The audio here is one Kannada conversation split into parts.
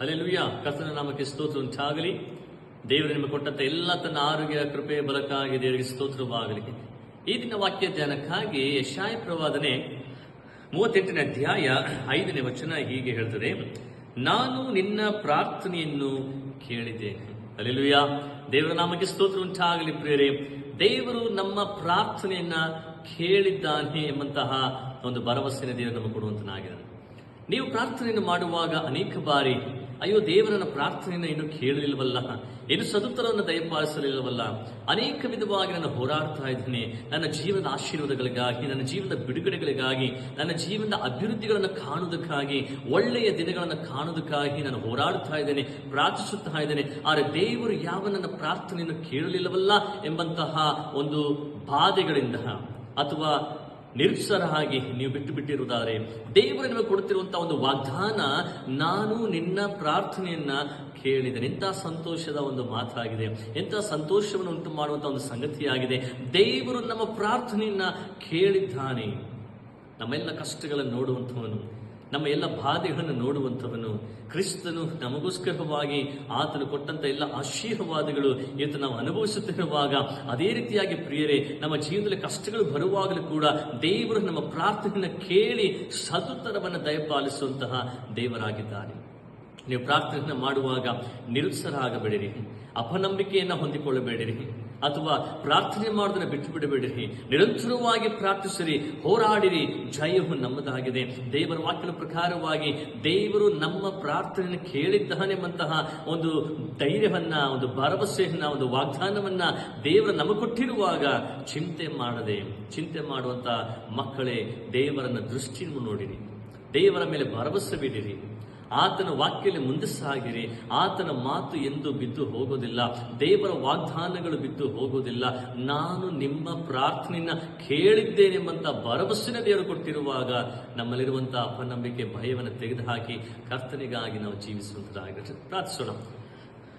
ಅಲ್ಲೆಲುಯ್ಯ ಕರ್ತನ ನಾಮಕ್ಕೆ ಸ್ತೋತ್ರ ಉಂಟಾಗಲಿ. ದೇವರು ನಿಮಗೆ ಕೊಟ್ಟಂತ ಎಲ್ಲ ತನ್ನ ಆರೋಗ್ಯ ಕೃಪೆ ಬಲಕ್ಕಾಗಿ ದೇವರಿಗೆ ಸ್ತೋತ್ರವಾಗಲಿ. ಈ ದಿನ ವಾಕ್ಯ ಧ್ಯಾನಕ್ಕಾಗಿ ಯಶಾಯ ಪ್ರವಾದನೆ ಮೂವತ್ತೆಂಟನೇ ಅಧ್ಯಾಯ ಐದನೇ ವಚನ ಹೀಗೆ ಹೇಳ್ತದೆ. ನಾನು ನಿನ್ನ ಪ್ರಾರ್ಥನೆಯನ್ನು ಕೇಳಿದ್ದೇನೆ. ಅಲ್ಲೆಲುಯ್ಯ ದೇವರ ನಾಮಕ್ಕೆ ಸ್ತೋತ್ರ ಉಂಟಾಗಲಿ ಪ್ರಿಯರೇ. ದೇವರು ನಮ್ಮ ಪ್ರಾರ್ಥನೆಯನ್ನ ಕೇಳಿದ್ದಾನೆ ಎಂಬಂತಹ ಒಂದು ಭರವಸೆಯನ್ನು ದೇವರು ನಮಗೆ ಕೊಡುವಂತನಾಗಿದ್ದಾನೆ. ನೀವು ಪ್ರಾರ್ಥನೆಯನ್ನು ಮಾಡುವಾಗ ಅನೇಕ ಬಾರಿ ಅಯ್ಯೋ, ದೇವರನ್ನ ಪ್ರಾರ್ಥನೆಯನ್ನು ಇನ್ನು ಕೇಳಲಿಲ್ಲವಲ್ಲ? ಇನ್ನು ಸದುತ್ತರವನ್ನು ದಯಪಾಲಿಸಲಿಲ್ಲವಲ್ಲ? ಅನೇಕ ವಿಧವಾಗಿ ನಾನು ಹೋರಾಡ್ತಾ ಇದ್ದೇನೆ. ನನ್ನ ಜೀವನದ ಆಶೀರ್ವಾದಗಳಿಗಾಗಿ, ನನ್ನ ಜೀವನದ ಬಿಡುಗಡೆಗಳಿಗಾಗಿ, ನನ್ನ ಜೀವನದ ಅಭಿವೃದ್ಧಿಗಳನ್ನು ಕಾಣುವುದಕ್ಕಾಗಿ, ಒಳ್ಳೆಯ ದಿನಗಳನ್ನು ಕಾಣುವುದಕ್ಕಾಗಿ ನಾನು ಹೋರಾಡ್ತಾ ಇದ್ದೇನೆ, ಪ್ರಾರ್ಥಿಸುತ್ತಾ ಇದ್ದೇನೆ. ಆದರೆ ದೇವರು ಯಾವ ನನ್ನ ಪ್ರಾರ್ಥನೆಯನ್ನು ಕೇಳಲಿಲ್ಲವಲ್ಲ ಎಂಬಂತಹ ಒಂದು ಬಾಧೆಗಳಿಂದ ಅಥವಾ ನಿರುತ್ಸರವಾಗಿ ನೀವು ಬಿಟ್ಟು ಬಿಟ್ಟಿರುವುದಾದರೆ ದೇವರು ನಿಮಗೆ ಕೊಡುತ್ತಿರುವಂತಹ ಒಂದು ವಾಗ್ದಾನ ನಾನು ನಿನ್ನ ಪ್ರಾರ್ಥನೆಯನ್ನ ಕೇಳಿದ್ದೇನೆ ಎಂಥ ಸಂತೋಷದ ಒಂದು ಮಾತಾಗಿದೆ ಎಂಥ ಸಂತೋಷವನ್ನು ಉಂಟು ಮಾಡುವಂತಹ ಒಂದು ಸಂಗತಿಯಾಗಿದೆ. ದೇವರು ನಮ್ಮ ಪ್ರಾರ್ಥನೆಯನ್ನ ಕೇಳಿದ್ದಾನೆ. ನಮ್ಮೆಲ್ಲ ಕಷ್ಟಗಳನ್ನು ನೋಡುವಂಥವನು. ನಮ್ಮ ಎಲ್ಲ ಬಾಧೆಗಳನ್ನು ನೋಡುವಂಥವನು ಕ್ರಿಸ್ತನು ನಮಗೋಸ್ಕರವಾಗಿ ಆತನು ಕೊಟ್ಟಂತ ಎಲ್ಲ ಆಶೀರ್ವಾದಗಳು ಇವತ್ತು ನಾವು ಅನುಭವಿಸುತ್ತಿರುವಾಗ, ಅದೇ ರೀತಿಯಾಗಿ ಪ್ರಿಯರೇ, ನಮ್ಮ ಜೀವನದಲ್ಲಿ ಕಷ್ಟಗಳು ಬರುವಾಗಲೂ ಕೂಡ ದೇವರು ನಮ್ಮ ಪ್ರಾರ್ಥನೆಯನ್ನು ಕೇಳಿ ಸದುತ್ತರವನ್ನು ದಯಪಾಲಿಸುವಂತಹ ದೇವರಾಗಿದ್ದಾನೆ. ನೀವು ಪ್ರಾರ್ಥನೆಯನ್ನು ಮಾಡುವಾಗ ನಿರುತ್ಸರಾಗಬೇಡಿರಿ ಅಪನಂಬಿಕೆಯನ್ನು ಹೊಂದಿಕೊಳ್ಳಬೇಡಿರಿ ಅಥವಾ ಪ್ರಾರ್ಥನೆ ಮಾಡೋದನ್ನು ಬಿಟ್ಟು ಬಿಡಬೇಡಿರಿ ನಿರಂತರವಾಗಿ ಪ್ರಾರ್ಥಿಸಿರಿ, ಹೋರಾಡಿರಿ, ಜಯವು ನಮ್ಮದಾಗಿದೆ. ದೇವರ ವಾಕ್ಯದ ಪ್ರಕಾರವಾಗಿ ದೇವರು ನಮ್ಮ ಪ್ರಾರ್ಥನೆಯನ್ನು ಕೇಳಿದ್ದಾನೆಂಬಂತಹ ಒಂದು ಧೈರ್ಯವನ್ನ, ಒಂದು ಭರವಸೆಯನ್ನ, ಒಂದು ವಾಗ್ದಾನವನ್ನ ದೇವರು ನಮಗೆ ಕೊಟ್ಟಿರುವಾಗ ಚಿಂತೆ ಮಾಡದೆ, ಚಿಂತೆ ಮಾಡುವಂತಹ ಮಕ್ಕಳೇ ದೇವರನ್ನ ದೃಷ್ಟಿಯನ್ನು ನೋಡಿರಿ. ದೇವರ ಮೇಲೆ ಭರವಸೆ ಬಿಡಿರಿ ಆತನ ವಾಕ್ಯದಲ್ಲಿ ಮುಂದೆ ಸಾಗಿರಿ ಆತನ ಮಾತು ಎಂದು ಬಿದ್ದು ಹೋಗೋದಿಲ್ಲ. ದೇವರ ವಾಗ್ದಾನಗಳು ಬಿದ್ದು ಹೋಗೋದಿಲ್ಲ. ನಾನು ನಿಮ್ಮ ಪ್ರಾರ್ಥನೆಯನ್ನ ಕೇಳಿದ್ದೇನೆಂಬಂತ ಭರವಸೆನ ದೇವರು ಕೊಟ್ಟಿರುವಾಗ ನಮ್ಮಲ್ಲಿರುವಂತಹ ಅಪನಂಬಿಕೆ, ಭಯವನ್ನು ತೆಗೆದುಹಾಕಿ ಕರ್ತನಿಗಾಗಿ ನಾವು ಜೀವಿಸುವಂತರಾಗಿ ಪ್ರಾರ್ಥಿಸೋಣ.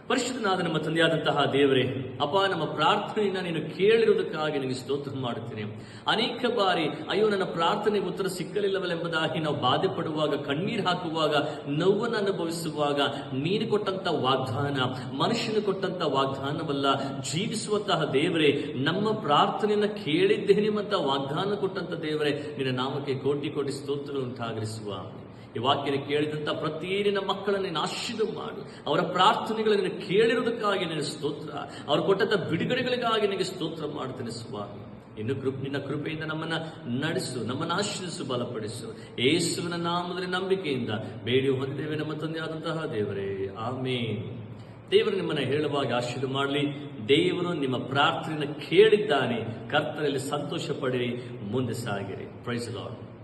ಪರಿಶುದ್ಧನಾದ ನಮ್ಮ ತಂದೆಯಾದಂತಹ ದೇವರೇ, ಅಪ್ಪ, ನಮ್ಮ ಪ್ರಾರ್ಥನೆಯನ್ನ ನೀನು ಕೇಳಿರುವುದಕ್ಕಾಗಿ ನಿನಗೆ ಸ್ತೋತ್ರ ಮಾಡುತ್ತೇನೆ. ಅನೇಕ ಬಾರಿ, ಅಯ್ಯೋ, ನನ್ನ ಪ್ರಾರ್ಥನೆಗೆ ಉತ್ತರ ಸಿಕ್ಕಲಿಲ್ಲವಲ್ಲೆಂಬುದಾಗಿ ನಾವು ಬಾಧೆ ಪಡುವಾಗ ಕಣ್ಣೀರು ಹಾಕುವಾಗ, ನೋವನ್ನು ಅನುಭವಿಸುವಾಗ ನೀನು ಕೊಟ್ಟಂತ ವಾಗ್ದಾನ ಮನುಷ್ಯನು ಕೊಟ್ಟಂತ ವಾಗ್ದಾನವಲ್ಲ, ಜೀವಿಸುವಂತಹ ದೇವರೇ, ನಮ್ಮ ಪ್ರಾರ್ಥನೆಯನ್ನ ಕೇಳಿದ್ದೇನೆ ಅಂತ ವಾಗ್ದಾನ ಕೊಟ್ಟಂತ ದೇವರೇ, ನಿನ್ನ ನಾಮಕ್ಕೆ ಕೋಟಿ ಕೋಟಿ ಸ್ತೋತ್ರ ಉಂಟಾಗಲಿಸುವ. ಈ ವಾಕ್ಯನ ಕೇಳಿದಂತ ಪ್ರತಿ ನಿನ್ನ ಮಕ್ಕಳನ್ನು ನೀನು ಆಶೀರ್ವಾದ ಮಾಡು. ಅವರ ಪ್ರಾರ್ಥನೆಗಳನ್ನು ಕೇಳಿರುವುದಕ್ಕಾಗಿ ನಿನ್ನ ಸ್ತೋತ್ರ. ಅವರು ಕೊಟ್ಟಂಥ ಬಿಡುಗಡೆಗಳಿಗಾಗಿ ನಿನಗೆ ಸ್ತೋತ್ರ ಮಾಡುತ್ತೇನೆ ಸ್ವಾಮಿ ಇನ್ನು ಕೃಪ್, ನಿನ್ನ ಕೃಪೆಯಿಂದ ನಮ್ಮನ್ನ ನಡೆಸು, ನಮ್ಮನ್ನು ಆಶ್ರಯಿಸು ಬಲಪಡಿಸು. ಯೇಸುವಿನ ನಾಮದಲ್ಲಿ ನಂಬಿಕೆಯಿಂದ ಬೇಡಿ ಹೊಂದೇವೆ ನಮ್ಮ ತಂದೆಯಾದಂತಹ ದೇವರೇ. ಆಮೇನ್. ದೇವರು ನಿಮ್ಮನ್ನ ಹೇಳುವಾಗ ಆಶೀರ್ವಾದ ಮಾಡಲಿ. ದೇವರು ನಿಮ್ಮ ಪ್ರಾರ್ಥನೆಯನ್ನು ಕೇಳಿದ್ದಾನೆ. ಕರ್ತನಲ್ಲಿ ಸಂತೋಷ ಪಡಿರಿ. ಮುಂದೆ ಸಾಗಿರಿ. Price lord